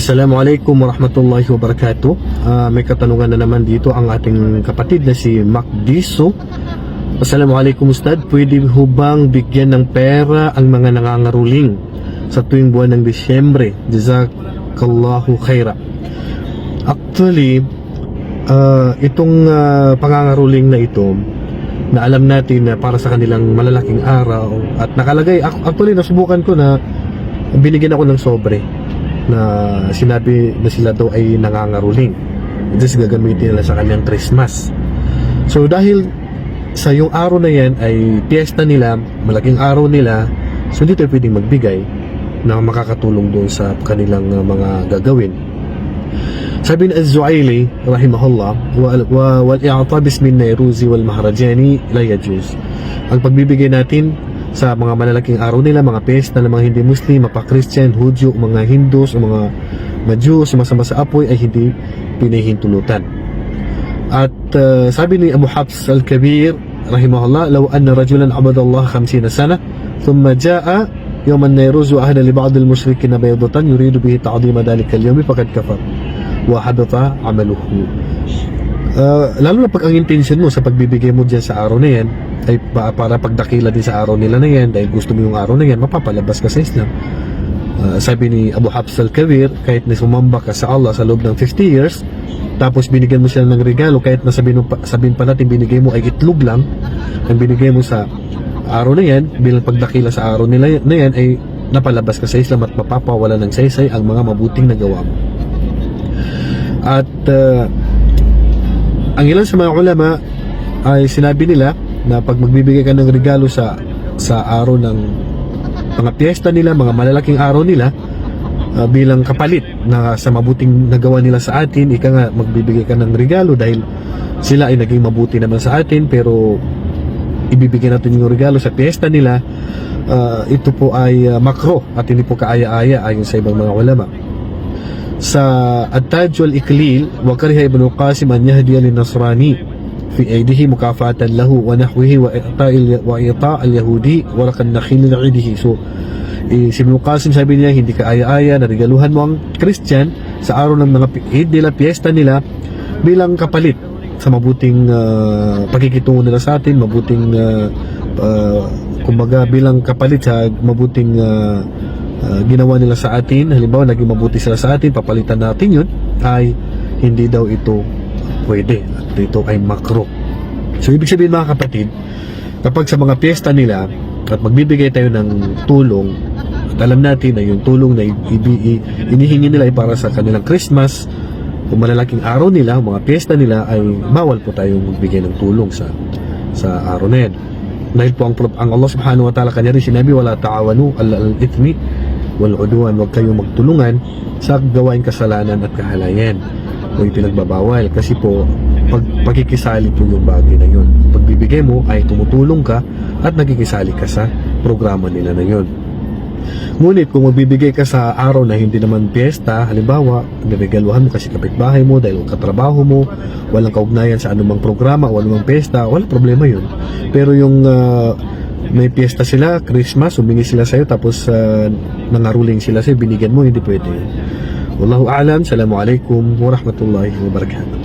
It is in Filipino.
Assalamualaikum warahmatullahi wabarakatuh. Ah, may katanungan na naman dito ang ating kapatid na si Mac Diso. Assalamualaikum Ustad, pwede ho bang bigyan ng pera ang mga nangangaruling sa tuwing buwan ng Disyembre? Jazakallahu khaira. Actually, ah, itong ah, pangangaruling na ito, na alam natin na para sa kanilang malalaking araw at nakalagay, ac- actually nasubukan ko na binigyan ako ng sobre na sinabi na sila daw ay nangangaruling. Just gagamitin nila sa kanyang Christmas. So dahil sa yung araw na yan ay piyesta nila, malaking araw nila, so hindi tayo pwedeng magbigay na makakatulong doon sa kanilang uh, mga gagawin. Sabi ni Az-Zuaili, rahimahullah, wa, wa, wal i'ata bismin Nairuzi wal Maharajani la yajuz. Ang pagbibigay natin sa mga malalaking araw nila, mga piyesta ng mga hindi Muslim, mga Christian, Hudyo, mga Hindus, o mga Majus, sumasama sa apoy ay hindi pinahintulutan. At uh, sabi ni Abu Hafs al-Kabir, rahimahullah, law anna rajulan abadallah 50 sana, thumma jaa يوم النيروز وأهل لبعض المشركين بيضة يريد به تعظيم ذلك اليوم فقد كفر وحبط عمله Uh, lalo na pag ang intention mo sa pagbibigay mo dyan sa araw na yan ay pa- para pagdakila din sa araw nila na yan dahil gusto mo yung araw na yan mapapalabas ka sa Islam. Uh, sabi ni Abu Hafs al-Kabir kahit na sumamba ka sa Allah sa loob ng 50 years tapos binigyan mo siya ng regalo kahit na sabihin, sabihin pa natin binigay mo ay itlog lang ang binigay mo sa araw na yan bilang pagdakila sa araw nila na yan ay napalabas ka sa Islam at mapapawala ng saysay ang mga mabuting nagawa mo. At uh, ang ilan sa mga ulama ay sinabi nila na pag magbibigay ka ng regalo sa sa araw ng mga piyesta nila, mga malalaking araw nila ah, bilang kapalit na sa mabuting nagawa nila sa atin, ika nga magbibigay ka ng regalo dahil sila ay naging mabuti naman sa atin pero ibibigay natin yung regalo sa piyesta nila ah, ito po ay ah, makro at hindi po kaaya-aya ayon sa ibang mga ulama. Sa At-Taj wal-Iklil wa kariha Ibn Qasim an yahdiya lin-Nasrani fi wa nahwihi wa i'ta' wa i'ta' al-Yahudi wa rakan nakhil li'idihi so si Ibn Qasim sabi niya hindi ka aya-aya na regaluhan mo ang Christian sa araw ng mga Eid nila, piyesta nila bilang kapalit sa mabuting uh, pagkikitungo nila sa atin, mabuting uh, uh, kumbaga bilang kapalit sa mabuting uh, uh, ginawa nila sa atin, halimbawa naging mabuti sila sa atin, papalitan natin yun, ay hindi daw ito pwede at ito ay makro. So ibig sabihin mga kapatid, kapag sa mga piyesta nila at magbibigay tayo ng tulong at alam natin na yung tulong na inihingi nila ay para sa kanilang Christmas kung malalaking araw nila, mga piyesta nila ay bawal po tayong magbigay ng tulong sa sa araw na yan. Dahil po ang, ang Allah subhanahu wa ta'ala kanya rin sinabi, wala ta'awanu al-ithmi wal udwan, huwag kayong magtulungan sa gawain kasalanan at kahalayan o pinagbabawal kasi po pag pagkikisali po yung bagay na yun. Pagbibigay mo ay tumutulong ka at nagkikisali ka sa programa nila na yun. Ngunit kung magbibigay ka sa araw na hindi naman piyesta, halimbawa, niregaluhan mo kasi kapitbahay mo dahil katrabaho mo, walang kaugnayan sa anumang programa o anumang piyesta, walang problema yun. Pero yung ah, may piyesta sila, Christmas, humingi sila sa'yo, tapos uh, nangaruling sila sa'yo, binigyan mo, hindi pwede. Wallahu a'lam, salamu alaikum, warahmatullahi wabarakatuh.